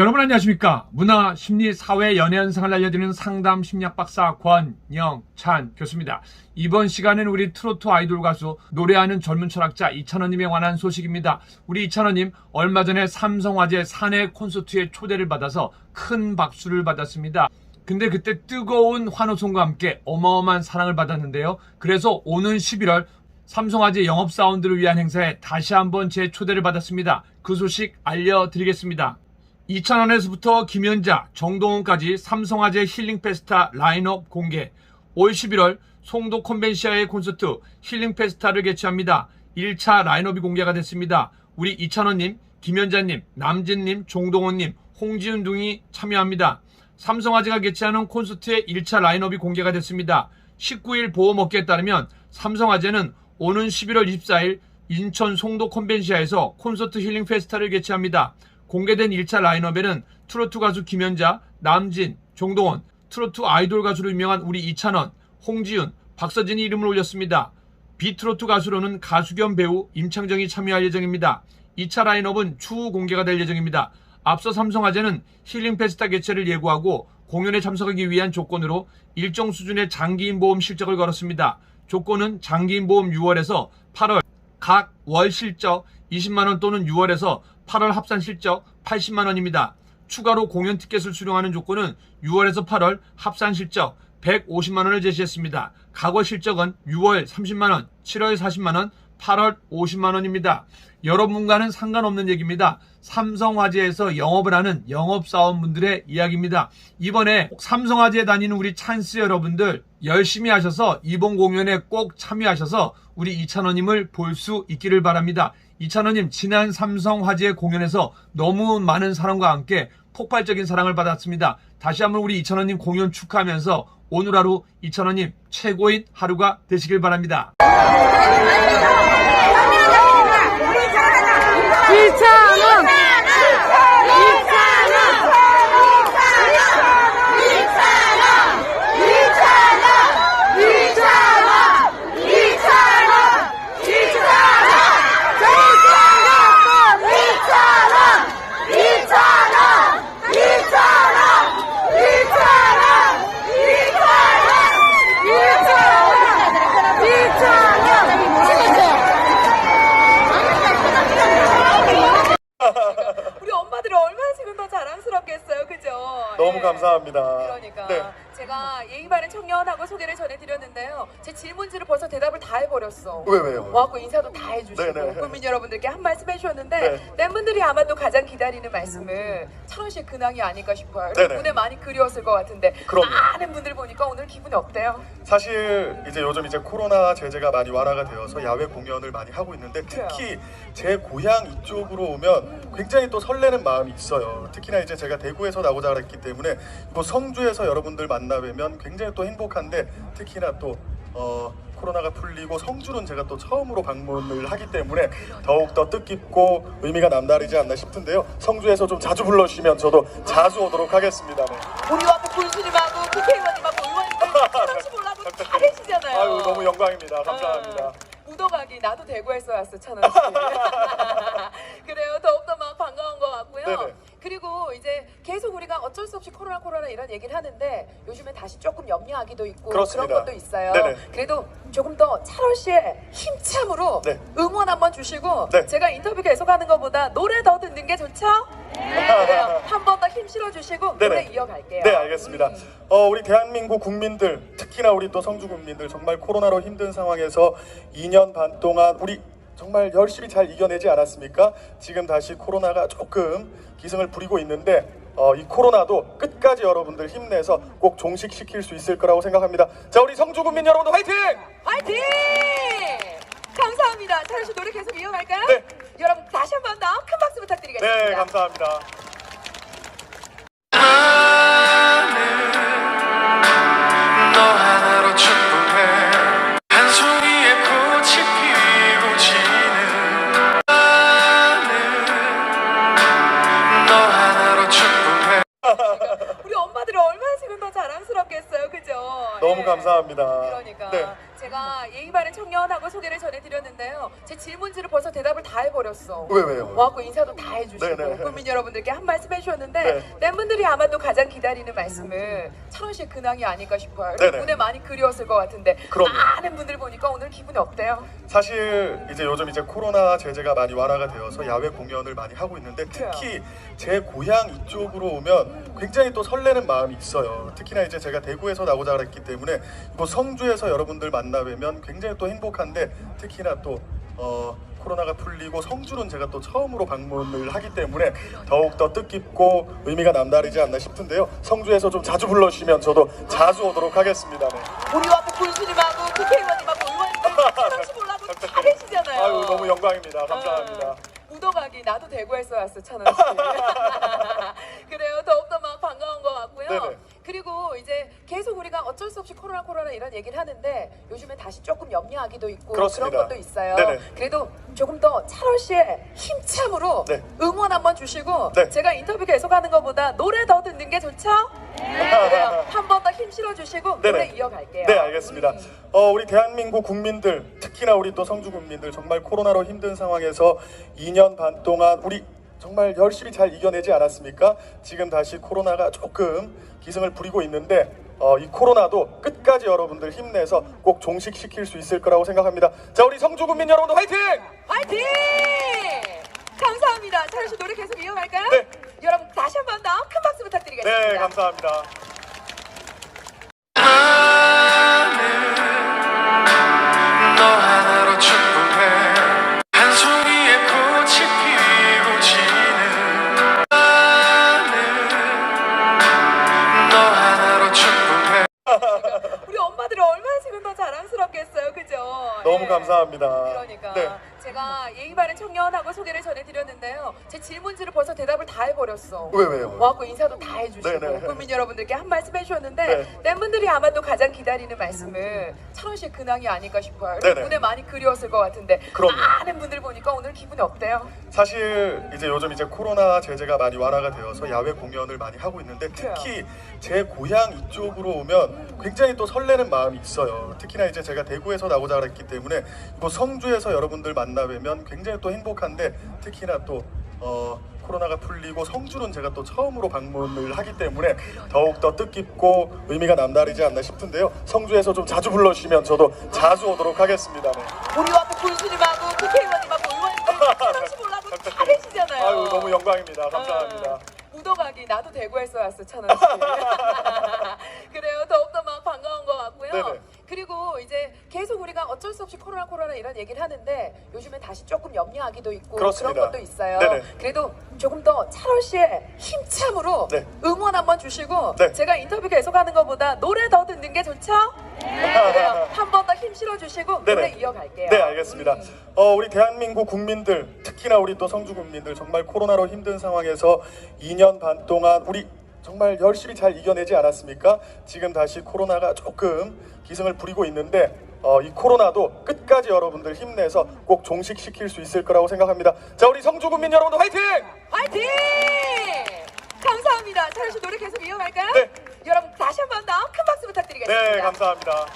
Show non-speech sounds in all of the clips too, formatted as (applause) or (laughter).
여러분 안녕하십니까? 문화, 심리, 사회, 연애 현상을 알려드리는 상담 심리학 박사 권영찬 교수입니다. 이번 시간에는 우리 트로트 아이돌 가수 노래하는 젊은 철학자 이찬원님에 관한 소식입니다. 우리 이찬원님 얼마 전에 삼성화재 사내 콘서트에 초대를 받아서 큰 박수를 받았습니다. 근데 그때 뜨거운 환호성과 함께 어마어마한 사랑을 받았는데요. 그래서 오는 11월 삼성화재 영업사원들을 위한 행사에 다시 한번 제 초대를 받았습니다. 그 소식 알려드리겠습니다. 이찬원에서부터 김연자, 정동원까지 삼성화재 힐링 페스타 라인업 공개. 올 11월 송도 컨벤시아의 콘서트 힐링 페스타를 개최합니다. 1차 라인업이 공개가 됐습니다. 우리 이찬원님, 김연자님, 남진님, 종동원님, 홍지은 등이 참여합니다. 삼성화재가 개최하는 콘서트의 1차 라인업이 공개가 됐습니다. 19일 보험업계에 따르면 삼성화재는 오는 11월 24일 인천 송도 컨벤시아에서 콘서트 힐링 페스타를 개최합니다. 공개된 1차 라인업에는 트로트 가수 김연자, 남진, 종동원, 트로트 아이돌 가수로 유명한 우리 이찬원, 홍지윤, 박서진이 이름을 올렸습니다. 비트로트 가수로는 가수 겸 배우 임창정이 참여할 예정입니다. 2차 라인업은 추후 공개가 될 예정입니다. 앞서 삼성화재는 힐링 페스타 개최를 예고하고 공연에 참석하기 위한 조건으로 일정 수준의 장기인 보험 실적을 걸었습니다. 조건은 장기인 보험 6월에서 8월 각 월 실적 20만원 또는 6월에서 8월 합산 실적 80만 원입니다. 추가로 공연 티켓을 수령하는 조건은 6월에서 8월 합산 실적 150만 원을 제시했습니다. 과거 실적은 6월 30만 원, 7월 40만 원, 8월 50만 원입니다. 여러분과는 상관없는 얘기입니다. 삼성화재에서 영업을 하는 영업사원분들의 이야기입니다. 이번에 삼성화재에 다니는 우리 찬스 여러분들 열심히 하셔서 이번 공연에 꼭 참여하셔서 우리 이찬원님을 볼 수 있기를 바랍니다. 이찬원님 지난 삼성화재 공연에서 너무 많은 사랑과 함께 폭발적인 사랑을 받았습니다. 다시 한번 우리 이찬원님 공연 축하하면서 오늘 하루 이찬원님 최고인 하루가 되시길 바랍니다. 이찬 얼마나 자랑스럽겠어요, 그죠? 너무 예. 감사합니다. 그러니까 네. 제가 예의 바른 청년하고 소개를 전해드렸는데요. 제 질문지를 벌써 대답을 다 해버렸어. 왜 왜요? 와갖고 인사도 다 해주시고 네네. 국민 여러분들께 한 말씀 해주셨는데 네. 팬분들이 아마도 가장 기다리는 말씀을 찬원 씨의 근황이 아닐까 싶어요. 네네. 눈에 많이 그리웠을 것 같은데 그럼요. 많은 분들 보니까 오늘 기분이 어때요? 사실 이제 요즘 이제 코로나 제재가 많이 완화가 되어서 야외 공연을 많이 하고 있는데 특히 제 고향 이쪽으로 오면 굉장히 또 설레는 마음이 있어요. 특히나 이제 제가 대구에서 나고 자랐기 때문에 뭐 성주에서 여러분들 만나 뵈면 굉장히 또 행복한데 특히나 또 어, 코로나가 풀리고 성주는 제가 또 처음으로 방문을 하기 때문에 더욱 더 뜻깊고 의미가 남다르지 않나 싶은데요. 성주에서 좀 자주 불러주시면 저도 자주 오도록 하겠습니다. 네. 우리와 또 군수님하고 국회의원님하고 의원님들 씨 (laughs) 몰라도 잘해주잖아요. 아유 너무 영광입니다. 감사합니다. 어, 묻어가기 나도 대구에서 왔어 찬원 씨. (laughs) (laughs) 그래요 더욱더 막 반가운 것 같고요. 네네. 그리고 이제 계속 우리가 어쩔 수 없이 코로나 코로나 이런 얘기를 하는데 요즘에 다시 조금 염려하기도 있고 그렇습니다. 런 것도 있어요. 네네. 그래도 조금 더 찬원 씨의 힘참으로 네. 응원 한번 주시고 네. 제가 인터뷰 계속하는 것보다 노래 더 듣는 게 좋죠? 네. 그래요. 한 번 더 힘 실어 주시고 네네. 노래 이어갈게요. 네, 알겠습니다. 음. 어, 우리 대한민국 국민들, 특히나 우리 또 성주 국민들 정말 코로나로 힘든 상황에서 2년 반 동안 우리 정말 열심히 잘 이겨내지 않았습니까? 지금 다시 코로나가 조금 기승을 부리고 있는데 어, 이 코로나도 끝까지 여러분들 힘내서 꼭 종식시킬 수 있을 거라고 생각합니다. 자, 우리 성주 국민 여러분들 화이팅! 화이팅! 감사합니다. 찬원 씨 노래 계속 이어갈까요? 네. 여러분 다시 한 번 더 큰 박수 부탁드리겠습니다. 네, 감사합니다. 감사합니다. 그러니까 네. 제가 예의 바른 청년하고 소개를 전해드렸는데요. 제 질문지를 벌써 대답을 다 해버렸어. 왜 왜요? 와갖고 인사도 다 해주시고 네네. 국민 여러분들께 한 말씀 해주셨는데 네. 팬분들이 아마도 가장 기다리는 말씀은 찬원 씨의 근황이 아닐까 싶어요. 네 네. 눈에 많이 그리웠을 것 같은데 그럼요. 많은 분들 보니까 오늘 기분이 어때요? 사실 이제 요즘 이제 코로나 제재가 많이 완화가 되어서 야외 공연을 많이 하고 있는데 특히 제 고향 이쪽으로 오면 굉장히 또 설레는 마음이 있어요. 특히나 이제 제가 대구에서 나고자 그랬기 때문에 뭐 성주에서 여러분들 만나 뵈면 굉장히 또 행복한데 특히나 또 어, 코로나가 풀리고 성주는 제가 또 처음으로 방문을 하기 때문에 더욱 더 뜻깊고 의미가 남다르지 않나 싶은데요. 성주에서 좀 자주 불러주시면 저도 자주 오도록 하겠습니다. 네. 우리 앞에 군수님하고 국회의원님하고 의원님들 올라고 다 (laughs) 계시잖아요. 아유 너무 영광입니다. 감사합니다. 어, 묻어가기 나도 대구에서 왔어 찬원 씨. (laughs) (laughs) 그래요 더욱더 막 반가운 것 같고요. 네네. 그리고 이제 계속 우리가 어쩔 수 없이 코로나 코로나 이런 얘기를 하는데 요즘에 다시 조금 염려하기도 있고 그렇습니다. 런 것도 있어요. 네네. 그래도 조금 더 찬원 씨의 힘참으로 네. 응원 한번 주시고 네. 제가 인터뷰 계속하는 것보다 노래 더 듣는 게 좋죠? 그래요. (laughs) 한 번 더 힘 실어주시고 네네. 노래 이어갈게요. 네, 알겠습니다. 음. 어, 우리 대한민국 국민들, 특히나 우리 또 성주 국민들 정말 코로나로 힘든 상황에서 2년 반 동안 우리 정말 열심히 잘 이겨내지 않았습니까? 지금 다시 코로나가 조금 기승을 부리고 있는데 어, 이 코로나도 끝까지 여러분들 힘내서 꼭 종식시킬 수 있을 거라고 생각합니다. 자, 우리 성주 국민 여러분들 화이팅! 화이팅! 감사합니다. 찬원 씨 노래 계속 이어갈까요? 네. 여러분 다시 한 번 더 큰 박수 부탁드리겠습니다. 네, 감사합니다. 감사합니다. 그러니까 네. 제가 예의 청년하고 소개를 전해드렸는데요. 제 질문지를 벌써 대답을 다 해버렸어. 왜 왜요? 와갖고 인사도 다 해주시고 네 네. 국민 여러분들께 한 말씀 해주셨는데 네. 팬분들이 아마도 가장 기다리는 말씀은 찬원 씨의 근황이 아닐까 싶어요. 네네. 눈에 많이 그리웠을 것 같은데 그럼요. 많은 분들 보니까 오늘 기분이 어때요? 사실 이제 요즘 이제 코로나 제재가 많이 완화가 되어서 야외 공연을 많이 하고 있는데 특히 제 고향 이쪽으로 오면 굉장히 또 설레는 마음이 있어요. 특히나 이제 제가 대구에서 나고자 그랬기 때문에 뭐 성주에서 여러분들 만나 뵈면 굉장히 또 행복한데 특히나 또 어, 코로나가 풀리고 성주는 제가 또 처음으로 방문을 하기 때문에 더욱 더 뜻깊고 의미가 남다르지 않나 싶은데요. 성주에서 좀 자주 불러주시면 저도 자주 오도록 하겠습니다. 네. 우리 앞에 군수님하고 국회의원님하고 의원님들 하나씩 올라고 다 (laughs) 계시잖아요. 아유 너무 영광입니다. 감사합니다. 어, 묻어가기 나도 대구에서 왔어 찬원 씨. (laughs) (laughs) 그래요 더욱더 막 반가운 것 같고요. 네네. 그리고 이제 계속 우리가 어쩔 수 없이 코로나 코로나 이런 얘기를 하는데 요즘에 다시 조금 염려하기도 있고 그렇습니다. 런 것도 있어요. 네네. 그래도 조금 더 찬원 씨의 힘참으로 네. 응원 한번 주시고 네. 제가 인터뷰 계속하는 것보다 노래 더 듣는 게 좋죠? 그래요. (laughs) 한 번 더 힘 실어주시고 네네. 노래 이어갈게요. 네, 알겠습니다. 음. 어, 우리 대한민국 국민들, 특히나 우리 또 성주 국민들 정말 코로나로 힘든 상황에서 2년 반 동안 우리 정말 열심히 잘 이겨내지 않았습니까? 지금 다시 코로나가 조금 기승을 부리고 있는데 어, 이 코로나도 끝까지 여러분들 힘내서 꼭 종식시킬 수 있을 거라고 생각합니다. 자, 우리 성주 국민 여러분들 화이팅! 화이팅! 감사합니다. 찬원 씨 노래 계속 이어갈까요? 네. 여러분 다시 한 번 더 큰 박수 부탁드리겠습니다. 네, 감사합니다.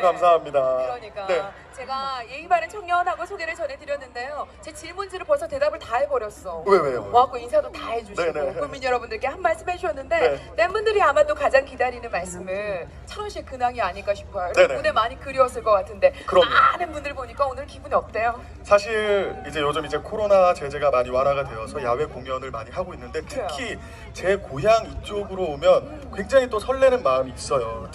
너무 예. 감사합니다. 그러니까 네. 제가 예의 바른 청년하고 소개를 전해드렸는데요. 제 질문지를 벌써 대답을 다 해버렸어. 왜 왜요? 와갖고 인사도 다 해주시고 네네. 국민 여러분들께 한 말씀 해주셨는데 네. 팬분들이 아마도 가장 기다리는 말씀은 찬원 씨의 근황이 아닐까 싶어요. 네네. 눈에 많이 그리웠을 것 같은데 그럼요. 많은 분들 보니까 오늘 기분이 어때요? 사실 이제 요즘 이제 코로나 제재가 많이 완화가 되어서 야외 공연을 많이 하고 있는데 특히 제 고향 이쪽으로 오면 굉장히 또 설레는 마음이 있어요.